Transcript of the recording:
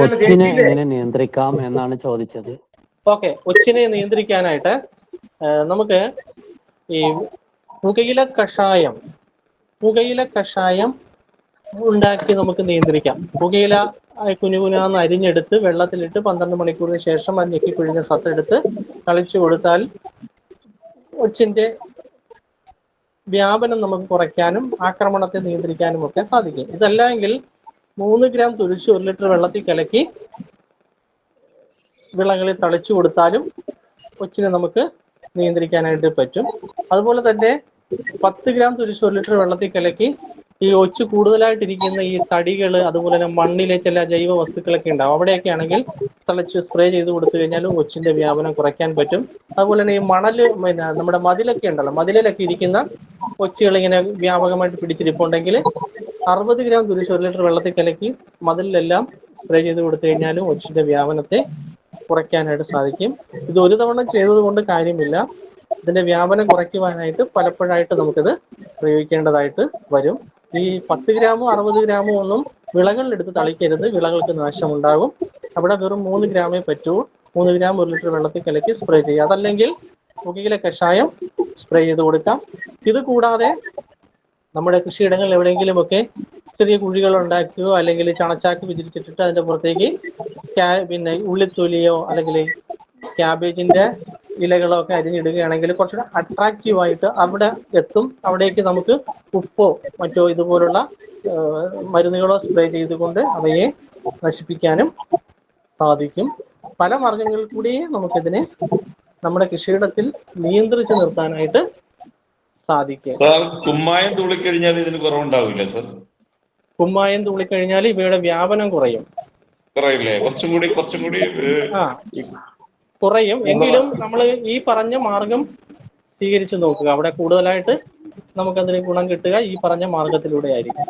ഒച്ചിനെ എങ്ങനെ നിയന്ത്രിക്കാം എന്നാണ് ചോദിച്ചത്. ഓക്കെ ഒച്ചിനെ നിയന്ത്രിക്കാനായിട്ട് നമുക്ക് ഈ പുകയില കഷായം പുകയില കഷായം ഉണ്ടാക്കി നമുക്ക് നിയന്ത്രിക്കാം. പുകയില ആ, കുനുകുനാന്ന് അരിഞ്ഞെടുത്ത് വെള്ളത്തിലിട്ട് പന്ത്രണ്ട് മണിക്കൂറിന് ശേഷം അത് ഞെക്കി പിഴിഞ്ഞ സത്തെടുത്ത് കളിച്ചു കൊടുത്താൽ ഒച്ചിന്റെ വ്യാപനം നമുക്ക് കുറയ്ക്കാനും ആക്രമണത്തെ നിയന്ത്രിക്കാനും ഒക്കെ സാധിക്കും. ഇതല്ല എങ്കിൽ മൂന്ന് ഗ്രാം തുരിച്ച് ഒരു ലിറ്റർ വെള്ളത്തിൽ കലക്കി വിളകളിൽ തളിച്ചു കൊടുത്താലും കൊച്ചിനെ നമുക്ക് നിയന്ത്രിക്കാനായിട്ട് പറ്റും. അതുപോലെ തന്നെ പത്ത് ഗ്രാം തുരിശ് ഒരു ലിറ്റർ വെള്ളത്തിൽ കലക്കി ഈ ഒച്ച് കൂടുതലായിട്ടിരിക്കുന്ന ഈ തടികൾ അതുപോലെ തന്നെ മണ്ണിലെ ചില ജൈവ വസ്തുക്കളൊക്കെ ഉണ്ടാവും. അവിടെയൊക്കെ ആണെങ്കിൽ തളിച്ച് സ്പ്രേ ചെയ്ത് കൊടുത്തു കഴിഞ്ഞാലും ഒച്ചിന്റെ വ്യാപനം കുറയ്ക്കാൻ പറ്റും. അതുപോലെ തന്നെ ഈ മണൽ പിന്നെ നമ്മുടെ മതിലൊക്കെ ഉണ്ടല്ലോ മതിലിലൊക്കെ ഇരിക്കുന്ന ഒച്ചുകൾ ഇങ്ങനെ വ്യാപകമായിട്ട് പിടിച്ചിരിപ്പുണ്ടെങ്കിൽ അറുപത് ഗ്രാം തുരിശ് ഒരു ലിറ്റർ വെള്ളത്തിൽ കലക്കി മതിലെല്ലാം സ്പ്രേ ചെയ്ത് കൊടുത്തു കഴിഞ്ഞാലും ഒച്ചിന്റെ വ്യാപനത്തെ കുറയ്ക്കാനായിട്ട് സാധിക്കും. ഇത് ഒരു തവണ ചെയ്തത് കൊണ്ട് കാര്യമില്ല. ഇതിന്റെ വ്യാപനം കുറയ്ക്കുവാനായിട്ട് പലപ്പോഴായിട്ട് നമുക്കിത് പ്രയോഗിക്കേണ്ടതായിട്ട് വരും. ഈ പത്ത് ഗ്രാമോ അറുപത് ഗ്രാമോ ഒന്നും വിളകളിലെടുത്ത് തളിക്കരുത്. വിളകൾക്ക് നാശമുണ്ടാകും. അവിടെ വെറും മൂന്ന് ഗ്രാമേ പറ്റൂ. മൂന്ന് ഗ്രാം ഒരു ലിറ്റർ വെള്ളത്തിൽ കലക്കി സ്പ്രേ ചെയ്യുക. അതല്ലെങ്കിൽ പുകയിലെ കഷായം സ്പ്രേ ചെയ്ത് കൊടുക്കാം. ഇത് കൂടാതെ നമ്മുടെ കൃഷിയിടങ്ങളിൽ എവിടെയെങ്കിലുമൊക്കെ ചെറിയ കുഴികൾ ഉണ്ടാക്കിയോ അല്ലെങ്കിൽ ചണച്ചാക്ക് വിതിരിച്ചിട്ടിട്ട് അതിന്റെ പുറത്തേക്ക് പിന്നെ ഉള്ളിത്തൊലിയോ അല്ലെങ്കിൽ ക്യാബേജിന്റെ ഇലകളോ ഒക്കെ അരിഞ്ഞിടുകയാണെങ്കിൽ കുറച്ചുകൂടെ അട്രാക്റ്റീവ് ആയിട്ട് അവിടെ എത്തും. അവിടേക്ക് നമുക്ക് ഉപ്പോ മറ്റോ ഇതുപോലുള്ള മരുന്നുകളോ സ്പ്രേ ചെയ്തുകൊണ്ട് അവയെ നശിപ്പിക്കാനും സാധിക്കും. പല മാർഗങ്ങളിൽ കൂടി നമുക്കിതിനെ നമ്മുടെ കൃഷിയിടത്തിൽ നിയന്ത്രിച്ചു നിർത്താനായിട്ട് സാധിക്കും. സാർ കുമ്മായം തുള്ളിക്കഴിഞ്ഞാൽ ഇതിന് കുറവുണ്ടാവില്ല സാർ? കുമ്മായം തുള്ളിക്കഴിഞ്ഞാൽ ഇവയുടെ വ്യാപനം കുറയും. കുറയില്ലേ? കുറച്ചും കൂടി കുറച്ചും കൂടി കുറയും. എങ്കിലും നമ്മൾ ഈ പറഞ്ഞ മാർഗം സ്വീകരിച്ചു നോക്കുക. അവിടെ കൂടുതലായിട്ട് നമുക്കതിന് ഗുണം കിട്ടുക ഈ പറഞ്ഞ മാർഗത്തിലൂടെ ആയിരിക്കും.